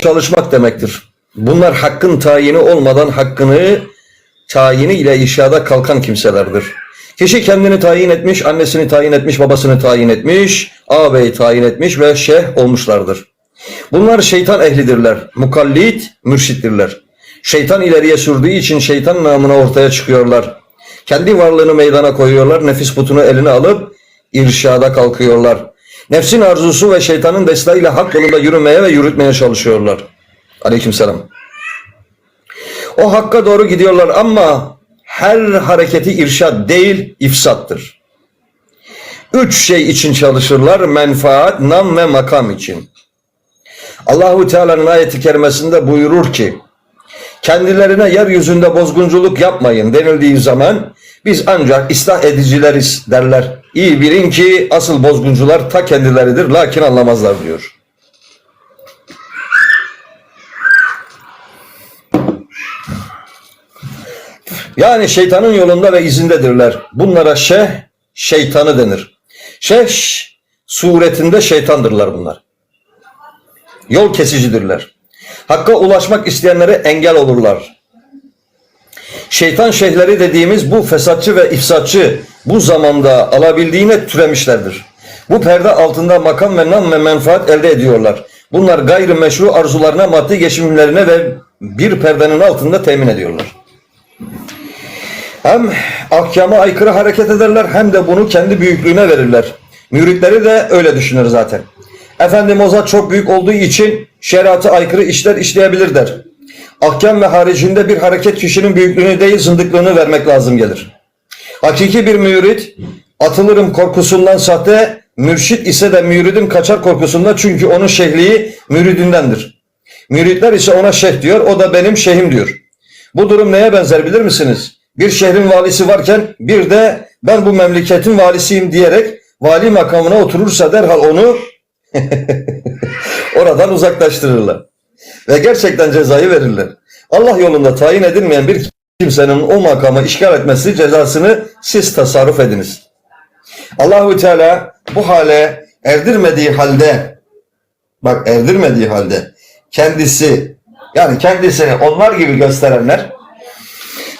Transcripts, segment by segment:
çalışmak demektir. Bunlar hakkın tayini olmadan hakkını tayini ile inşada kalkan kimselerdir. Kişi kendini tayin etmiş, annesini tayin etmiş, babasını tayin etmiş, ağabeyi tayin etmiş ve şeyh olmuşlardır. Bunlar şeytan ehlidirler, mukallit, mürşittirler. Şeytan ileriye sürdüğü için şeytan namına ortaya çıkıyorlar. Kendi varlığını meydana koyuyorlar, nefis putunu eline alıp irşada kalkıyorlar. Nefsin arzusu ve şeytanın desteğiyle hak yolunda yürümeye ve yürütmeye çalışıyorlar. Aleykümselam. O hakka doğru gidiyorlar ama her hareketi irşad değil, ifsattır. Üç şey için çalışırlar, menfaat, nam ve makam için. Allahu Teala'nın ayeti kerimesinde buyurur ki, kendilerine yeryüzünde bozgunculuk yapmayın denildiği zaman biz ancak ıslah edicileriz derler. İyi bilin ki asıl bozguncular ta kendileridir lakin anlamazlar diyor. Yani şeytanın yolunda ve izindedirler. Bunlara şeyh, şeytanı denir. Şeyh suretinde şeytandırlar bunlar. Yol kesicidirler. Hakka ulaşmak isteyenlere engel olurlar. Şeytan şeyhleri dediğimiz bu fesatçı ve ifsatçı bu zamanda alabildiğine türemişlerdir. Bu perde altında makam ve nam ve menfaat elde ediyorlar. Bunlar gayrı meşru arzularına, maddi geçimlerine ve bir perdenin altında temin ediyorlar. Hem ahkama aykırı hareket ederler hem de bunu kendi büyüklüğüne verirler. Müritleri de öyle düşünür zaten. Efendim o zat çok büyük olduğu için şeriatı aykırı işler işleyebilir der. Ahkam ve haricinde bir hareket kişinin büyüklüğünü değil zındıklığını vermek lazım gelir. Hakiki bir mürit atılırım korkusundan sahte, mürşit ise de müridin kaçar korkusundan çünkü onun şeyhliği müridindendir. Müritler ise ona şeyh diyor, o da benim şeyhim diyor. Bu durum neye benzer bilir misiniz? Bir şehrin valisi varken bir de ben bu memleketin valisiyim diyerek vali makamına oturursa derhal onu oradan uzaklaştırırlar. Ve gerçekten cezayı verirler. Allah yolunda tayin edilmeyen bir kimsenin o makamı işgal etmesi cezasını siz tasarruf ediniz. Allahu Teala bu hale erdirmediği halde bak erdirmediği halde kendisi yani kendisini onlar gibi gösterenler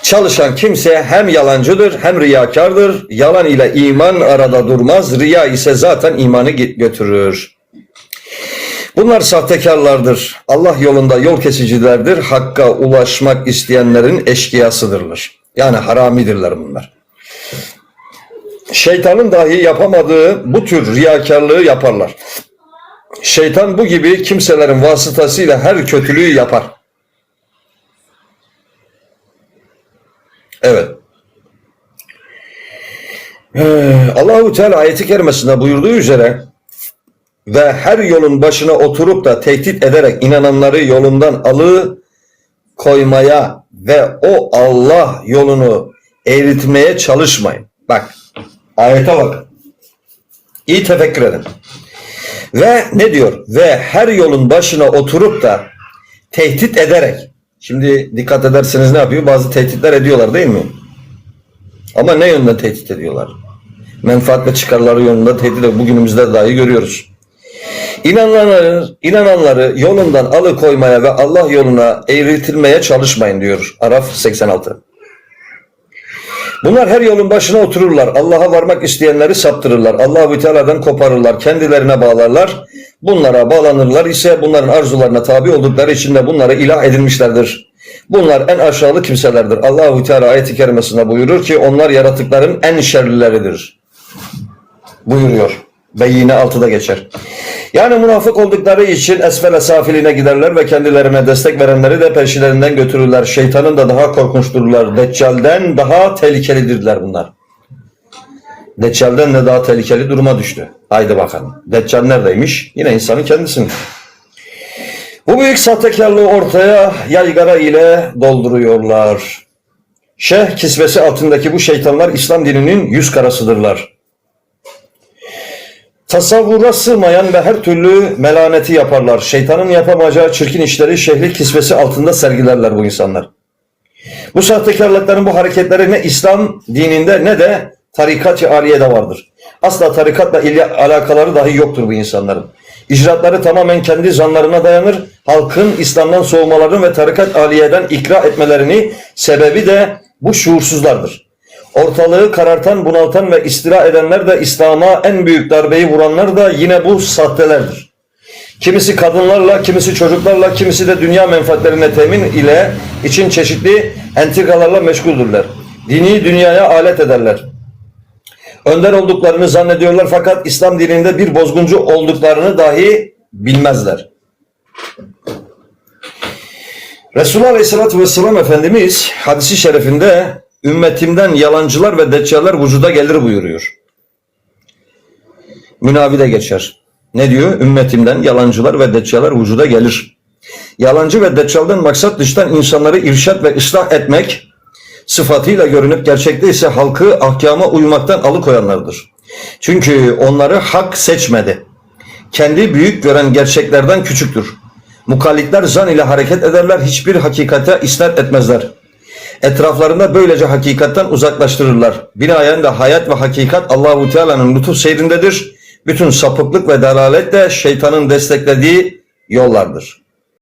Çalışan kimse hem yalancıdır hem riyakardır. Yalan ile iman arada durmaz. Riya ise zaten imanı götürür. Bunlar sahtekarlardır. Allah yolunda yol kesicilerdir. Hakka ulaşmak isteyenlerin eşkıyasıdırlar. Yani haramidirler bunlar. Şeytanın dahi yapamadığı bu tür riyakarlığı yaparlar. Şeytan bu gibi kimselerin vasıtasıyla her kötülüğü yapar. Evet. Ee, Allahu Teala ayeti kerimesinde buyurduğu üzere ve her yolun başına oturup da tehdit ederek inananları yolundan alı koymaya ve o Allah yolunu eritmeye çalışmayın. Bak ayete bak. İyi tefekkür edin. Ve ne diyor? Ve her yolun başına oturup da tehdit ederek Şimdi dikkat ederseniz ne yapıyor? Bazı tehditler ediyorlar değil mi? Ama ne yönden tehdit ediyorlar? Menfaat ve çıkarları yönünde tehdit ediyor. Bugünümüzde dahi görüyoruz. İnananları, inananları yolundan alıkoymaya ve Allah yoluna eğritilmeye çalışmayın diyor Araf 86. Bunlar her yolun başına otururlar. Allah'a varmak isteyenleri saptırırlar. Allahu Teala'dan koparırlar. Kendilerine bağlarlar. Bunlara bağlanırlar ise bunların arzularına tabi oldukları için de bunlara ilah edilmişlerdir. Bunlar en aşağılık kimselerdir. Allahu Teala ayet-i kerimesinde buyurur ki onlar yaratıkların en şerlileridir. Buyuruyor. Beyyine altıda geçer. Yani münafık oldukları için esfele safiline giderler ve kendilerine destek verenleri de peşlerinden götürürler. Şeytanın da daha korkunçturlar. Deccal'den daha tehlikelidirler bunlar. Deccal'den de daha tehlikeli duruma düştü. Haydi bakalım. Deccal neredeymiş? Yine insanın kendisinde. Bu büyük sahtekarlığı ortaya yaygara ile dolduruyorlar. Şeyh kisvesi altındaki bu şeytanlar İslam dininin yüz karasıdırlar. Tasavvura sığmayan ve her türlü melaneti yaparlar. Şeytanın yapamayacağı çirkin işleri şehri kisvesi altında sergilerler bu insanlar. Bu sahtekarlıkların bu hareketleri ne İslam dininde ne de tarikat-ı aliyede vardır. Asla tarikatla ilgili alakaları dahi yoktur bu insanların. İcraatları tamamen kendi zanlarına dayanır. Halkın İslam'dan soğumalarını ve tarikat aliyeden ikra etmelerini sebebi de bu şuursuzlardır. Ortalığı karartan, bunaltan ve istila edenler de İslam'a en büyük darbeyi vuranlar da yine bu sahtelerdir. Kimisi kadınlarla, kimisi çocuklarla, kimisi de dünya menfaatlerine temin ile için çeşitli entrikalarla meşguldürler. Dini dünyaya alet ederler. Önder olduklarını zannediyorlar fakat İslam dininde bir bozguncu olduklarını dahi bilmezler. Resulullah Aleyhisselatü Vesselam Efendimiz hadisi şerifinde ümmetimden yalancılar ve deccaller vücuda gelir buyuruyor. Münavi de geçer. Ne diyor? Ümmetimden yalancılar ve deccaller vücuda gelir. Yalancı ve deccaldan maksat dıştan insanları irşat ve ıslah etmek sıfatıyla görünüp gerçekte ise halkı ahkama uymaktan alıkoyanlardır. Çünkü onları hak seçmedi. Kendi büyük gören gerçeklerden küçüktür. Mukallitler zan ile hareket ederler, hiçbir hakikate isnat etmezler. Etraflarında böylece hakikatten uzaklaştırırlar. Binaen de hayat ve hakikat Allahu Teala'nın lütuf seyrindedir. Bütün sapıklık ve dalalet de şeytanın desteklediği yollardır.